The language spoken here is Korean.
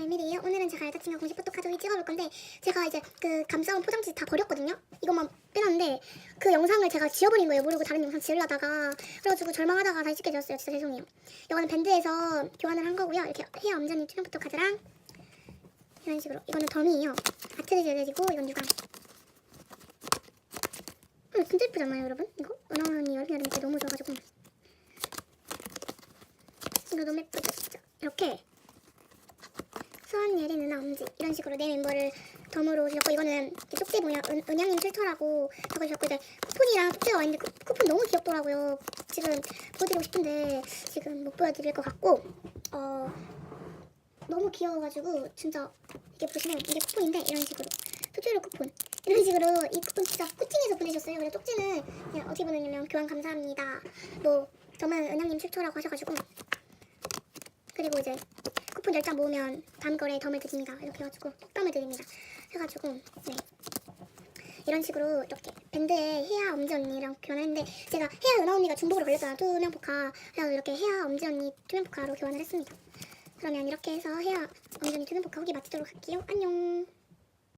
메밀이에요. 오늘은 제가 여자친구 공식 포토카드를 찍어볼 건데 제가 이제 그 감싸온 포장지 다 버렸거든요. 이것만 빼놨는데 그 영상을 제가 지워버린 거예요. 모르고 다른 영상 지으려다가 그래가지고 절망하다가 다시 찍게 되었어요. 진짜 죄송해요. 이거는 밴드에서 교환을 한 거고요. 이렇게 헤어 엄전이 투명 포토카드랑 이런 식으로 이거는 덤이에요. 아트리 제대지고 이건 유감. 음, 진짜 예쁘잖아요, 여러분. 이거 은하원이 여름 여름 때 너무 좋아가지고 이거 너무 예쁘죠, 진짜. 이렇게 수원 예린 은하 엄지 이런 식으로 내 멤버를 덤으로 주셨고 이거는 이 쪽지 뭐냐 은, 은양님 필터라고 적어주셨고 이제 쿠폰이랑 쪽지가 왔는데 쿠, 쿠폰 너무 귀엽더라고요. 지금 보여드리고 싶은데 지금 못 보여드릴 것 같고 어 너무 귀여워가지고 진짜 이게 보시면 이게 쿠폰인데 이런 식으로 투표율 쿠폰 이런 식으로 이 쿠폰 진짜 꾸팅해서 보내셨어요. 그래서 쪽지는 그냥 어떻게 보내냐면 교환 감사합니다. 뭐 저만 은양님 출처라고 하셔가지고 그리고 이제 쿠폰 10장 모으면 다음 거래에 덤을 드립니다. 이렇게 해가지고 덤을 드립니다. 해가지고 네 이런 식으로 이렇게 밴드에 헤아 엄지 언니랑 교환했는데 제가 헤아 은하 언니가 중복으로 걸렸잖아 투명 포카 그래서 이렇게 헤아 엄지 언니 투명 포카로 교환을 했습니다. 그러면 이렇게 해서 헤아 엄지 언니 투명 포카 후기 마치도록 할게요. 안녕.